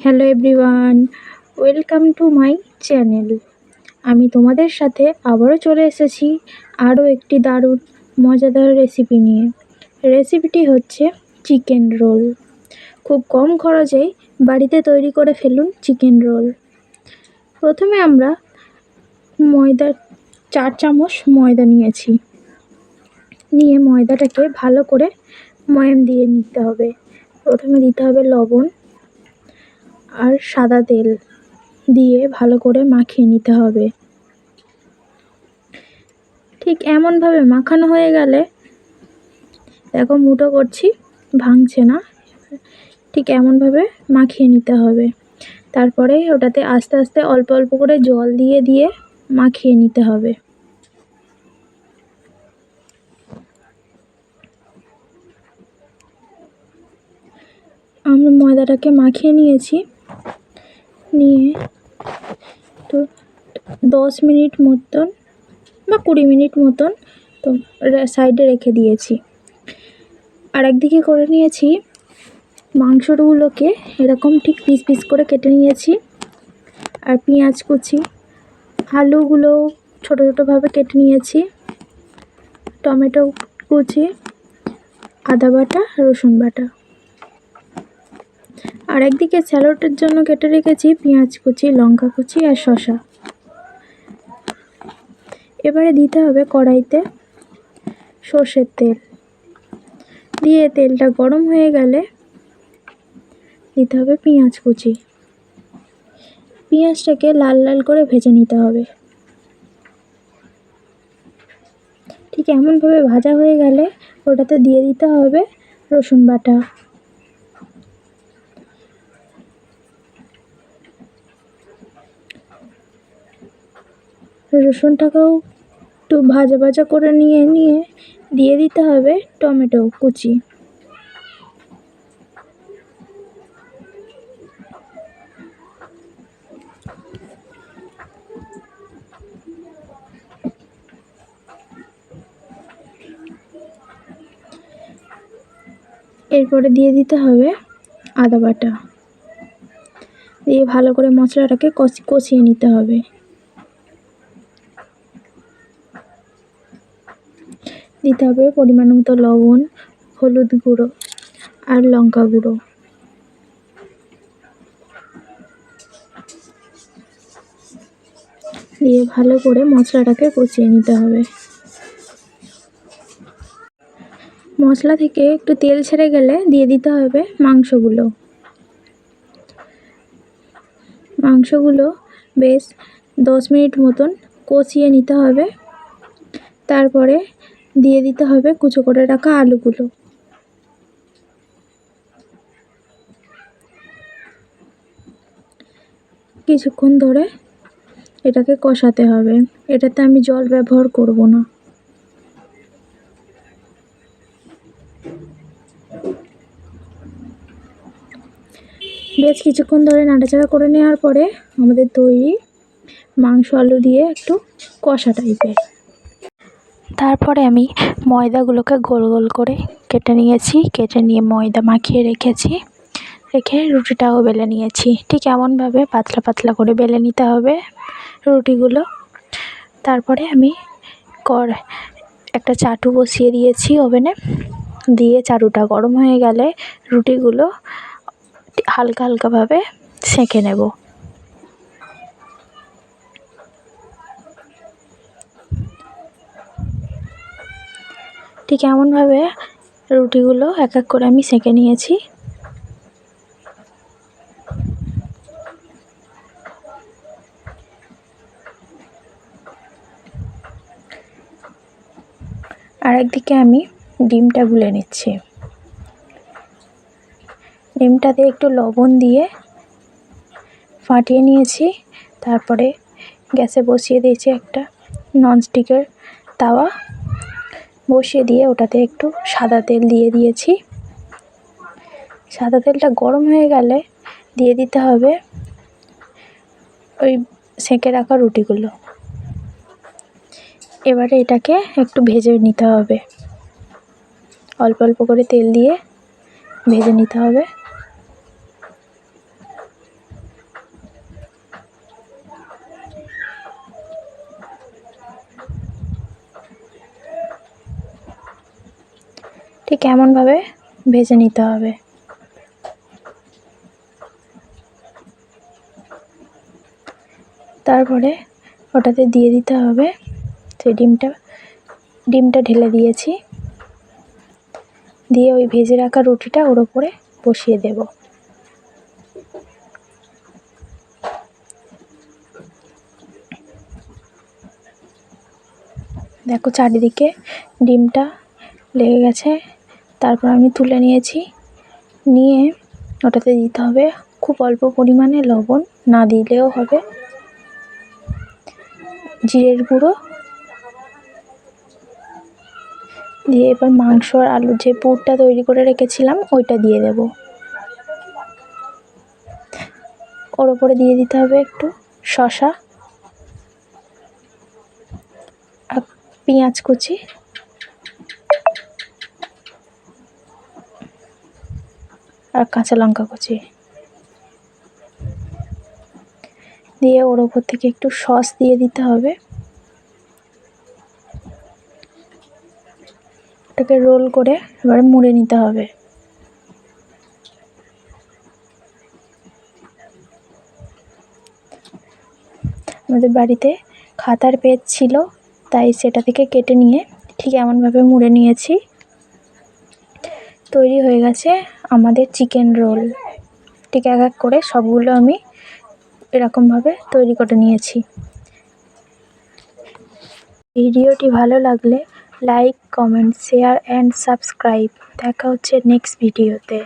Hello everyone welcome to my channel আমি তোমাদের সাথে আবারও চলে এসেছি আরও একটি দারুণ, মজাদার রেসিপি নিয়ে। রেসিপিটি হচ্ছে চিকেন রোল খুব কম খরচেই বাড়িতে তৈরি করে ফেলুন চিকেন রোল প্রথমে আমরা ময়দা, চার চামচ ময়দা নিয়েছি। নিয়ে ময়দাটাকে ভালো করে ময়াম দিয়ে নিতে হবে। প্রথমে দিতে হবে লবণ। আর সাদা তেল দিয়ে ভালো করে মাখিয়ে নিতে হবে। ঠিক এমনভাবে মাখানো হয়ে গেলে দেখো মুটো করছি, ভাঙছে না। ঠিক এমনভাবে মাখিয়ে নিতে হবে। তারপরে ওটাতে আস্তে আস্তে অল্প অল্প করে জল দিয়ে দিয়ে মাখিয়ে নিতে হবে। আমরা ময়দাটাকে মাখিয়ে নিয়েছি। নিয়ে তো দশ মিনিট মতন বা কুড়ি মিনিট মতন তো সাইডে রেখে দিয়েছি। আর একদিকে করে নিয়েছি মাংসগুলোকে, এরকম ঠিক পিস পিস করে কেটে নিয়েছি। আর পেঁয়াজ কুচি, আলুগুলো ছোটো ছোটোভাবে কেটে নিয়েছি, টমেটো কুচি, আদা বাটা, রসুন বাটা। আর একদিকে স্যালাডের জন্য কেটে রেখেছি পেঁয়াজ কুচি, লঙ্কা কুচি আর শশা এবারে দিতে হবে কড়াইতে সর্ষের তেল। দিয়ে তেলটা গরম হয়ে গেলে দিতে হবে পেঁয়াজ কুচি। পেঁয়াজটাকে লাল লাল করে ভেজে নিতে হবে। ঠিক এমনভাবে ভাজা হয়ে গেলে ওটাতে দিয়ে দিতে হবে রসুন বাটা। রসুনটাকেও একটু ভাজা ভাজা করে নিয়ে নিয়ে দিয়ে দিতে হবে টমেটো কুচি। এরপরে দিয়ে দিতে হবে আদা বাটা। দিয়ে ভালো করে মশলাটাকে কষি কষিয়ে নিতে হবে। দিতে হবে পরিমাণ মতো লবণ, হলুদ গুঁড়ো আর লঙ্কা গুঁড়ো। দিয়ে ভালো করে মশলাটাকে কষিয়ে নিতে হবে। মশলা থেকে একটু তেল ছেড়ে গেলে দিয়ে দিতে হবে মাংসগুলো। মাংসগুলো বেশ দশ মিনিট মতন কষিয়ে নিতে হবে। তারপরে দিয়ে দিতে হবে কুচো করে রাখা আলুগুলো। কিছুক্ষণ ধরে এটাকে কষাতে হবে। এটাতে আমি জল ব্যবহার করব না। বেশ কিছুক্ষণ ধরে নাড়াচাড়া করে নেওয়ার পরে আমাদের তৈরি মাংস, আলু দিয়ে একটু কষা টাইপের তারপরে আমি ময়দাগুলোকে গোল গোল করে কেটে নিয়েছি। কেটে নিয়ে ময়দা মাখিয়ে রেখেছি। রেখে রুটিটাও বেলে নিয়েছি। ঠিক এমনভাবে পাতলা পাতলা করে বেলে নিতে হবে রুটিগুলো। তারপরে আমি কর একটা চাটু বসিয়ে দিয়েছি ওভেনে। দিয়ে চাটুটা গরম হয়ে গেলে রুটিগুলো হালকা হালকাভাবে সেঁকে নেব। ঠিক এমনভাবে রুটিগুলো এক এক করে আমি সেঁকে নিয়েছি। আর একদিকে আমি ডিমটা গুলে নিচ্ছি। ডিমটাতে একটু লবণ দিয়ে ফাটিয়ে নিয়েছি। তারপরে গ্যাসে বসিয়ে দিয়েছি একটা ননস্টিকের তাওয়া। বসিয়ে দিয়ে ওটাতে একটু সাদা তেল দিয়ে দিয়েছি। সাদা তেলটা গরম হয়ে গেলে দিয়ে দিতে হবে ওই সেঁকে রাখা রুটিগুলো। এবারে এটাকে একটু ভেজে নিতে হবে। অল্প অল্প করে তেল দিয়ে ভেজে নিতে হবে। ঠিক এমনভাবে ভেজে নিতে হবে। তারপরে ওটাতে দিয়ে দিতে হবে সেই ডিমটা ডিমটা ঢেলে দিয়েছি। দিয়ে ওই ভেজে রাখা রুটিটা ওর ওপরে বসিয়ে দেব। দেখো চারিদিকে ডিমটা লেগে গেছে। তারপর আমি তুলে নিয়েছি। নিয়ে ওটাতে দিতে হবে খুব অল্প পরিমাণে লবণ, না দিলেও হবে। জিরের গুঁড়ো। দিয়ে এবার মাংস আর আলুর যে পুরটা তৈরি করে রেখেছিলাম, ওইটা দিয়ে দেব। ওর ওপরে দিয়ে দিতে হবে একটু শশা আর পেঁয়াজ কুচি। আর কাঁচা লঙ্কা কুচি। দিয়ে ওর ওপর থেকে একটু সস দিয়ে দিতে হবে। ওটাকে রোল করে এবারে মুড়ে নিতে হবে। আমাদের বাড়িতে খাতার পেজ ছিল, তাই সেটা থেকে কেটে নিয়ে ঠিক এমনভাবে মুড়ে নিয়েছি। তৈরি হয়ে গেছে আমাদের চিকেন রোল ঠিক এক এক করে সবগুলো আমি এরকমভাবে তৈরি করে নিয়েছি। ভিডিওটি ভালো লাগলে like comment share and subscribe দেখা হচ্ছে নেক্সট ভিডিওতে